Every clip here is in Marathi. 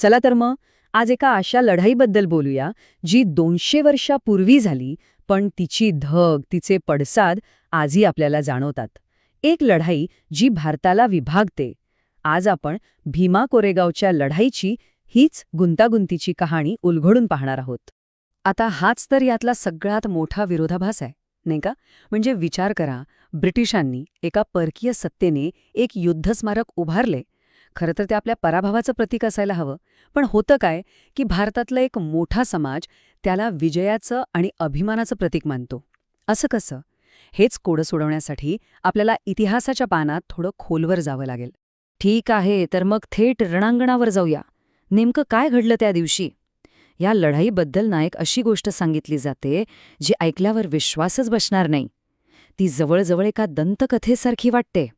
चला तर मग आज एका अशा लढाईबद्दल बोलूया जी दोनशे वर्षापूर्वी झाली पण तिची धग तिचे पडसाद आजही आपल्याला जाणवतात. एक लढाई जी भारताला विभागते. आज आपण भीमा कोरेगावच्या लढाईची हीच गुंतागुंतीची कहाणी उलघडून पाहणार आहोत. आता हाच तर यातला सगळ्यात मोठा विरोधाभास आहे नाही का? म्हणजे विचार करा ब्रिटिशांनी एका परकीय सत्तेने एक युद्धस्मारक उभारले खरं तर ते आपल्या पराभवाचं प्रतीक असायला हवं. पण होतं काय की भारतातला एक मोठा समाज त्याला विजयाचं आणि अभिमानाचं प्रतीक मानतो. असं कसं? हेच कोडं सोडवण्यासाठी आपल्याला इतिहासाच्या पानात थोडं खोलवर जावं लागेल. ठीक आहे तर मग थेट रणांगणावर जाऊया. नेमकं काय घडलं त्या दिवशी? या लढाईबद्दल ना एक अशी गोष्ट सांगितली जाते जी ऐकल्यावर विश्वासच बसणार नाही. ती जवळजवळ एका दंतकथेसारखी वाटते.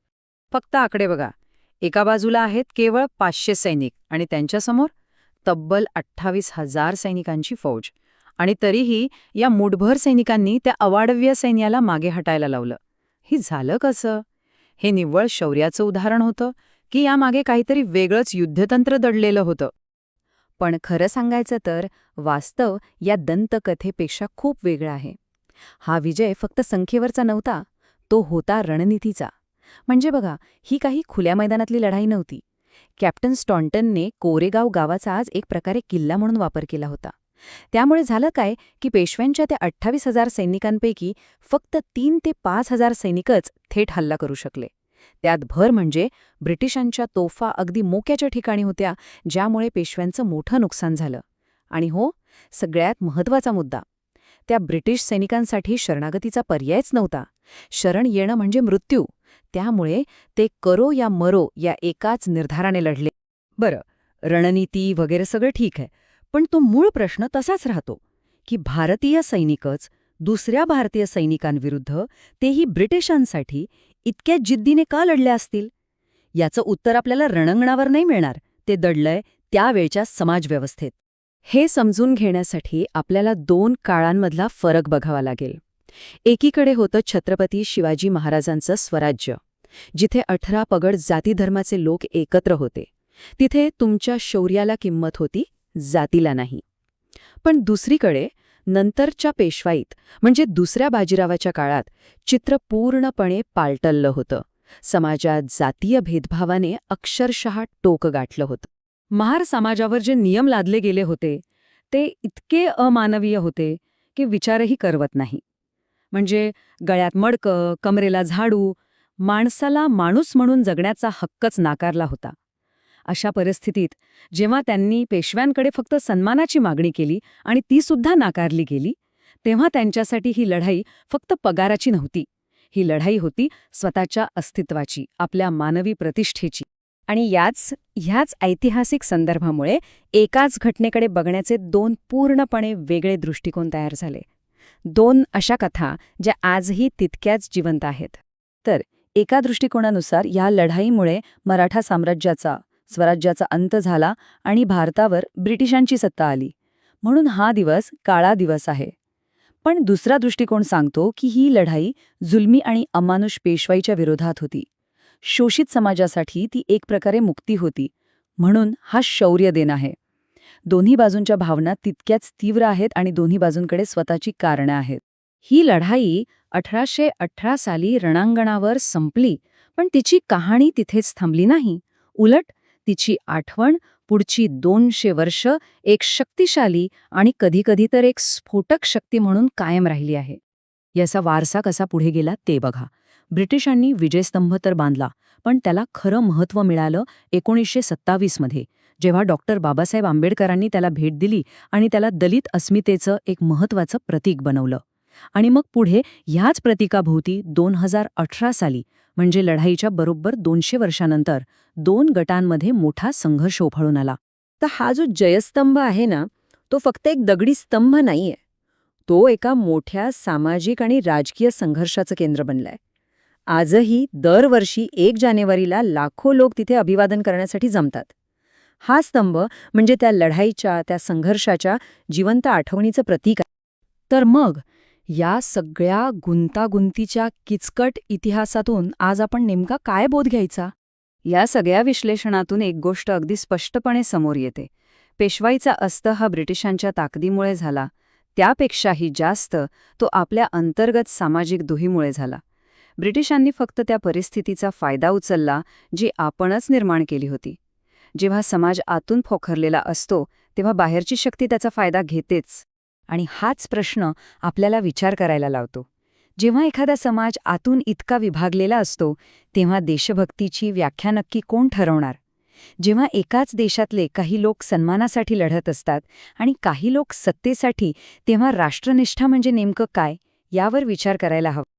फक्त आकडे बघा. एका बाजूला आहेत केवळ पाचशे सैनिक आणि त्यांच्यासमोर तब्बल अठ्ठावीस हजार सैनिकांची फौज. आणि तरीही या मुठभर सैनिकांनी त्या अवाढव्य सैन्याला मागे हटायला लावलं. हे झालं कसं? हे निव्वळ शौर्याचं उदाहरण होतं की यामागे काहीतरी वेगळंच युद्धतंत्र दडलेलं होतं. पण खरं सांगायचं तर वास्तव या दंतकथेपेक्षा खूप वेगळा आहे. हा विजय फक्त संख्येवरचा नव्हता तो होता रणनीतीचा. म्हणजे बघा ही काही खुल्या मैदानातली लढाई नव्हती. कॅप्टन स्टॉन्टनने कोरेगाव गावाचा आज एक प्रकारे किल्ला म्हणून वापर केला होता. त्यामुळे झालं काय की पेशव्यांच्या त्या अठ्ठावीस हजार सैनिकांपैकी फक्त तीन ते पाच हजार सैनिकच थेट हल्ला करू शकले. त्यात भर म्हणजे ब्रिटिशांच्या तोफा अगदी मोक्याच्या ठिकाणी होत्या ज्यामुळे पेशव्यांचं मोठं नुकसान झालं. आणि हो सगळ्यात महत्त्वाचा मुद्दा त्या ब्रिटिश सैनिकांसाठी शरणागतीचा पर्यायच नव्हता. शरण येणं म्हणजे मृत्यू. त्यामुळे ते करो या मरो या एकाच निर्धाराने लढले. बरं रणनीती वगैरे सगळं ठीक आहे पण तो मूळ प्रश्न तसाच राहतो की भारतीय सैनिकच दुसऱ्या भारतीय सैनिकांविरुद्ध तेही ब्रिटिशांसाठी इतक्या जिद्दीने का लढल्या असतील? याचं उत्तर आपल्याला रणंगणावर नाही मिळणार ते दडलंय त्यावेळच्या समाजव्यवस्थेत. हे समजून घेण्यासाठी आपल्याला दोन काळांमधला फरक बघावा लागेल. एकीकडे होतं छत्रपती शिवाजी महाराजांचं स्वराज्य जिथे अठरा पगड जातीधर्माचे लोक एकत्र होते. तिथे तुमच्या शौर्याला किंमत होती जातीला नाही. पण दुसरीकडे नंतरच्या पेशवाईत म्हणजे दुसऱ्या बाजीरावाच्या काळात चित्र पूर्णपणे पालटललं होतं. समाजात जातीय भेदभावाने अक्षरशः टोक गाठलं होतं. महार समाजावर जे नियम लादले गेले होते ते इतके अमानवीय होते की विचारही करवत नाही. म्हणजे गळ्यात मडकं कमरेला झाडू माणसाला माणूस म्हणून जगण्याचा हक्कच नाकारला होता. अशा परिस्थितीत जेव्हा त्यांनी पेशव्यांकडे फक्त सन्मानाची मागणी केली आणि ती सुद्धा नाकारली गेली तेव्हा त्यांच्यासाठी ही लढाई फक्त पगाराची नव्हती. ही लढाई होती स्वतःच्या अस्तित्वाची आपल्या मानवी प्रतिष्ठेची. आणि याच ह्याच ऐतिहासिक संदर्भामुळे एकाच घटनेकडे बघण्याचे दोन पूर्णपणे वेगळे दृष्टिकोन तयार झाले. दोन अशा कथा ज्या आजही तितक्याच जिवंत आहेत. तर एका दृष्टिकोनानुसार या लढाईमुळे मराठा साम्राज्याचा स्वराज्याचा अंत झाला आणि भारतावर ब्रिटिशांची सत्ता आली. म्हणून हा दिवस काळा दिवस आहे. पण दुसरा दृष्टिकोन सांगतो की ही लढाई जुलमी आणि अमानुष पेशवाईच्या विरोधात होती. शोषित समाजासाठी ती एक प्रकारे मुक्ती होती. म्हणून हा शौर्य दिन आहे. दोन्ही बाजूंच्या भावना तितक्याच तीव्र आहेत आणि दोन्ही बाजूंकडे स्वतःची कारणं आहेत. ही लढाई अठराशे अठरा साली रणांगणावर संपली पण तिची कहाणी तिथेच थांबली नाही. उलट तिची आठवण पुढची दोनशे वर्ष एक शक्तिशाली आणि कधीकधी तर एक स्फोटक शक्ती म्हणून कायम राहिली आहे. याचा वारसा कसा पुढे गेला ते बघा. ब्रिटिशांनी विजयस्तंभ तर बांधला पण त्याला खरं महत्त्व मिळालं एकोणीसशे सत्तावीसमध्ये जेव्हा डॉक्टर बाबासाहेब आंबेडकरांनी त्याला भेट दिली आणि त्याला दलित अस्मितेचं एक महत्त्वाचं प्रतीक बनवलं. आणि मग पुढे ह्याच प्रतीकाभोवती दोन हजार अठरा साली म्हणजे लढाईच्या बरोबर दोनशे वर्षानंतर दोन गटांमध्ये मोठा संघर्ष उफाळून आला. तर हा जो जयस्तंभ आहे ना तो फक्त एक दगडी स्तंभ नाहीये. तो एका मोठ्या सामाजिक आणि राजकीय संघर्षाचं केंद्र बनलंय. आजही दरवर्षी एक जानेवारीला लाखो लोक तिथे अभिवादन करण्यासाठी जमतात. हा स्तंभ म्हणजे त्या लढाईच्या त्या संघर्षाच्या जिवंत आठवणीचं प्रतीक आहे. तर मग या सगळ्या गुंतागुंतीच्या किचकट इतिहासातून आज आपण नेमका काय बोध घ्यायचा? या सगळ्या विश्लेषणातून एक गोष्ट अगदी स्पष्टपणे समोर येते. पेशवाईचा अस्त हा ब्रिटिशांच्या ताकदीमुळे झाला. त्यापेक्षाही जास्त तो आपल्या अंतर्गत सामाजिक दुहीमुळे झाला. ब्रिटिशांनी फक्त त्या परिस्थितीचा फायदा उचलला जी आपणच निर्माण केली होती. जेव्हा समाज आतून फोखरलेला असतो तेव्हा बाहेरची शक्ती त्याचा फायदा घेतेच. आणि हाच प्रश्न आपल्याला विचार करायला लावतो. जेव्हा एखादा समाज आतून इतका विभागलेला असतो तेव्हा देशभक्तीची व्याख्या नक्की कोण ठरवणार? जेव्हा एकाच देशातले काही लोक सन्मानासाठी लढत असतात आणि काही लोक सत्तेसाठी तेव्हा राष्ट्रनिष्ठा म्हणजे नेमकं काय? यावर विचार करायला हवा.